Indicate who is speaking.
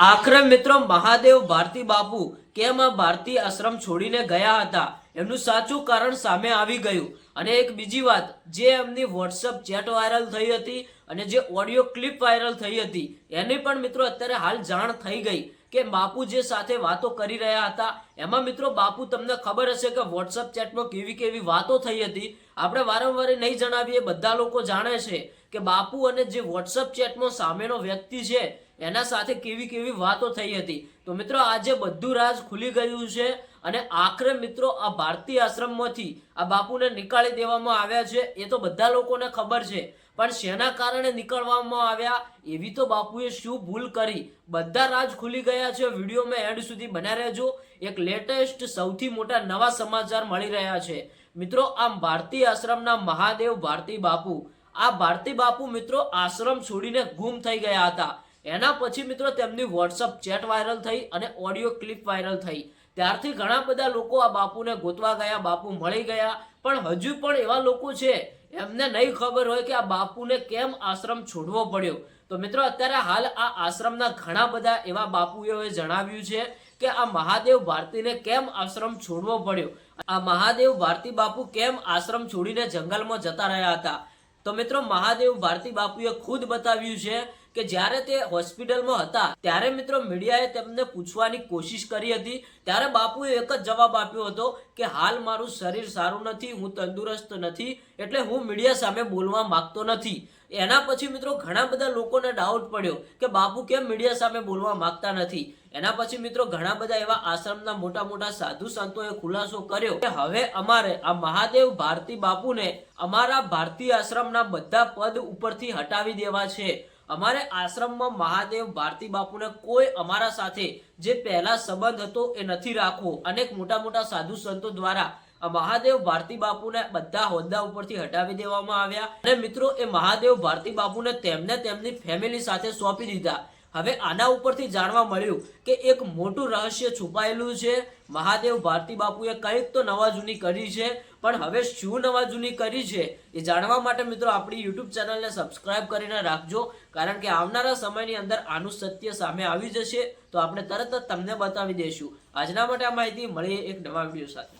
Speaker 1: આખરે મિત્રો, મહાદેવ, ભારતી બાપુ, કેમ આ ભારતી આશ્રમ છોડીને ગયા હતા? એમનું સાચું કારણ સામે આવી ગયું. અને એક બીજી વાત, જે એમની વોટ્સઅપ ચેટ વાયરલ થઈ હતી અને જે ઓડિયો ક્લિપ વાયરલ થઈ હતી, એની પણ મિત્રો અત્યારે હાલ જાણ થઈ ગઈ કે બાપુ જે સાથે વાતો કરી રહ્યા હતા, એમાં મિત્રો બાપુ તમને ખબર હશે કે વોટ્સઅપ ચેટમાં કેવી કેવી વાતો થઈ હતી. આપણે વારંવાર નહીં જણાવીએ, બધા લોકો જાણે છે કે બાપુ અને જે વોટ્સઅપ ચેટમાં સામેનો વ્યક્તિ છે એના સાથે કેવી કેવી વાતો થઈ હતી. તો મિત્રો, આજે બધું રાજ ખુલી ગયું છે અને આખરે મિત્રો, આ ભારતીય આશ્રમમાંથી આ બાપુને નીકાળી દેવામાં આવ્યા છે. એ તો બધા લોકોને ખબર છે. પણ શેના કારણે નીકળવામાં આવ્યા, એવી તો બાપુએ શું ભૂલ કરી? બધા રાજ ખુલી ગયા છે. વિડીયોમાં એન્ડ સુધી બન્યા રહેજો. એક લેટેસ્ટ, સૌથી મોટા નવા સમાચાર મળી રહ્યા છે. મિત્રો, આમ ભારતીય આશ્રમના મહાદેવ ભારતી બાપુ. આ ભારતી બાપુ મિત્રો, આશ્રમ છોડીને ગુમ થઈ ગયા હતા. એના પછી મિત્રો તેમની વોટ્સઅપ ચેટ વાયરલ થઈ અને ઓડિયો ક્લિપ વાયરલ થઈ. ત્યારથી ઘણા બધા લોકો આ બાપુને ગોતવા ગયા, બાપુ મળી ગયા, પણ હજુ પણ એવા લોકો છે, એમને નહીં ખબર હોય કે આ બાપુને કેમ આશ્રમ છોડવો પડ્યો. તો મિત્રો અત્યારે હાલ આ આશ્રમના ઘણા બધા એવા બાપુઓએ જણાવ્યું છે કે આ મહાદેવ ભારતીને કેમ આશ્રમ છોડવો પડ્યો? આ મહાદેવ ભારતી બાપુ કેમ આશ્રમ છોડીને જંગલમાં જતા રહ્યા હતા? તો મિત્રો મહાદેવ ભારતી બાપુએ ખુદ બતાવ્યું છે કે જ્યારે તે હોસ્પિટલમાં હતા, ત્યારે મિત્રો મીડિયાએ તેમને પૂછવાની કોશિશ કરી હતી. ત્યારે બાપુએ એક જ જવાબ આપ્યો હતો કે, હાલ મારું શરીર સારું નથી, હું તંદુરસ્ત નથી, એટલે હું મીડિયા સામે બોલવા માંગતો નથી. એના પછી મિત્રો ઘણા બધા લોકોને ડાઉટ પડ્યો કે, બાપુ, કેમ મીડિયા સામે બોલવા માંગતા નથી? એના પછી મિત્રો ઘણા બધા એવા આશ્રમના મોટા મોટા સાધુ સંતોએ ખુલાસો કર્યો કે, હવે અમારે, આ મહાદેવ ભારતી બાપુને અમારા ભારતીય આશ્રમના બધા પદ ઉપરથી હટાવી દેવા છે. અમારે આશ્રમમાં મહાદેવ ભારતી બાપુને કોઈ અમારા સાથે જે પહેલા સંબંધ હતો એ નથી રાખવો. અનેક મોટા મોટા સાધુ સંતો દ્વારા મહાદેવ ભારતી બાપુને બધા હોદ્દા ઉપરથી હટાવી દેવામાં આવ્યા. અને મિત્રો, એ મહાદેવ ભારતી બાપુને તેમને તેમની ફેમિલી સાથે સોંપી દીધા. હવે આના ઉપરથી જાણવા મળ્યું કે એક મોટું રહસ્ય છુપાયેલું છે. મહાદેવ ભારતી બાપુએ કંઈક તો નવા જૂની કરી છે, પણ હવે શું નવા જૂની કરી છે એ જાણવા માટે મિત્રો આપણી યુટ્યુબ ચેનલને સબસ્ક્રાઇબ કરીને રાખજો, કારણ કે આવનારા સમયની અંદર આનું સત્ય સામે આવી જશે. તો આપણે તરત જ તમને બતાવી દઈશું. આજના માટે આ માહિતી, મળીએ એક નવા વીડિયો સાથે.